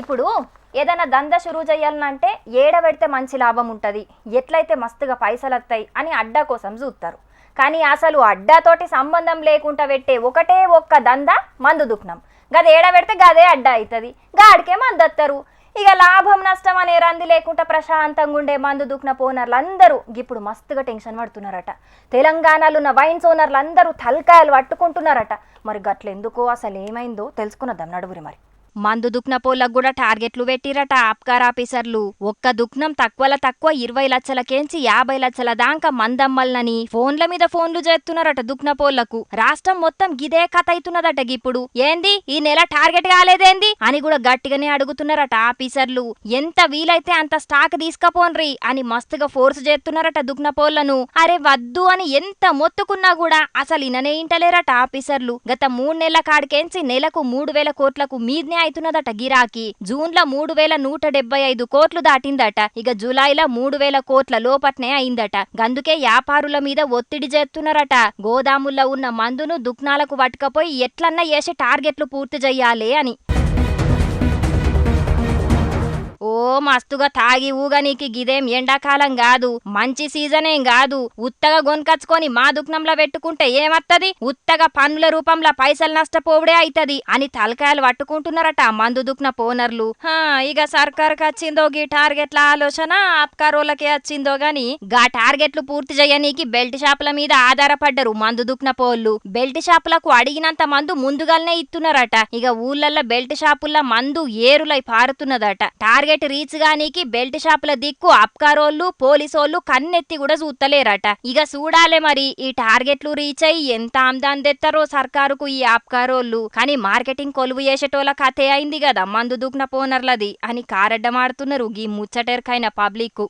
ఇప్పుడు ఏదైనా దంద షురూ చేయాలంటే ఏడ పెడితే మంచి లాభం ఉంటుంది. ఎట్లయితే మస్తుగా పైసలు వస్తాయి అని అడ్డా కోసం చూస్తారు కానీ అసలు అడ్డాతోటి సంబంధం లేకుండా పెట్టే ఒకటే ఒక్క దంద మందు దుఃఖనం గది ఏడ పెడితే గదే అడ్డా అవుతుంది గాడికే మందు వస్తారు ఇక లాభం నష్టం అనే రంది లేకుండా ప్రశాంతంగా ఉండే మందు దుఃఖన పోనర్లు అందరూ ఇప్పుడు మస్తుగా టెన్షన్ పడుతున్నారట. తెలంగాణలో ఉన్న వైన్స్ ఓనర్లు అందరూ తలకాయలు పట్టుకుంటున్నారట. మరి గట్ల ఎందుకో అసలు ఏమైందో తెలుసుకున్నద్దాం నడువురి మరి. మందు దుక్న కూడా టార్గెట్లు పెట్టిరట ఆప్కార్ ఆఫీసర్లు. ఒక్క దుక్నం తక్కువల తక్కువ ఇరవై లక్షలకేంచి యాభై లక్షల దాకా మందమ్మల్నని ఫోన్ల మీద ఫోన్లు చేస్తున్నారట దుక్నపోళ్ళకు రాష్ట్రం మొత్తం గిదే కథ అవుతున్నదట గిప్పుడు. ఏంది? ఈ నెల టార్గెట్ కాలేదేంది? అని కూడా గట్టిగానే అడుగుతున్నారట ఆఫీసర్లు. ఎంత వీలైతే అంత స్టాక్ తీసుకపోన్రి అని మస్తుగా ఫోర్స్ చేస్తున్నారట దుక్నపోళ్ళను అరే వద్దు అని ఎంత మొత్తుకున్నా కూడా అసలు ఇననే ఇంటలేరట ఆఫీసర్లు. గత మూడు నెలల కాడికేంచి నెలకు మూడు వేల కోట్లకు మీదనే అవుతున్నదట గిరాకీ. జూన్లో మూడు వేల నూట డెబ్బై ఐదు కోట్లు దాటిందట. ఇక జూలైలో మూడు వేల కోట్ల లోపట్నే అయిందట. గందుకే వ్యాపారుల మీద ఒత్తిడి చేస్తున్నారట. గోదాముల్లో ఉన్న మందును దుక్నాలకు పట్టుకపోయి ఎట్లన్నా చేసి టార్గెట్లు పూర్తి చెయ్యాలి అని. ఓ మస్తుగా తాగి ఊగనీకి గిదేం ఎండాకాలం కాదు మంచి సీజన్ ఏం కాదు ఉత్తగా గొనకచ్చుకొని మా దుఃఖంలో పెట్టుకుంటే ఏమత్తది? ఉత్తగా పన్నుల రూపంలో పైసలు నష్టపోవుడే అయితది అని తలకాయలు పట్టుకుంటున్నారట మందు దుఃఖన పోనర్లు. హా ఇక సర్కార్కి వచ్చిందో గీ టార్గెట్ల ఆలోచన ఆప్కారోళ్ళకే వచ్చిందో గాని గా టార్గెట్లు పూర్తి చేయనీకి బెల్ట్ షాపుల మీద ఆధారపడ్డరు మందు దుఃఖన పోళ్ళు. బెల్ట్ షాపులకు అడిగినంత మందు ముందుగానే ఇస్తున్నారట ఇక ఊళ్ళల్లో బెల్ట్ షాపుల్లో మందు ఏరులై పారుతున్నదట. టార్గెట్ రీచ్ గానీకి బెల్ట్ షాపుల దిక్కు అప్కారోళ్ళు పోలీసోళ్ళు కన్నెత్తి కూడా చూస్తలేరట ఇక చూడాలే మరి ఈ టార్గెట్లు రీచ్ అయ్యి ఎంత ఆమ్దాన్ తెస్తారో సర్కారుకు ఈ ఆప్కారోళ్ళు కానీ మార్కెటింగ్ కొలువు చేసేటోళ్ళ కథే అయింది కదా మందు దూకిన పోనర్లది అని కారడ్డమాడుతున్నారు గీ ముచ్చటెరకైన పబ్లిక్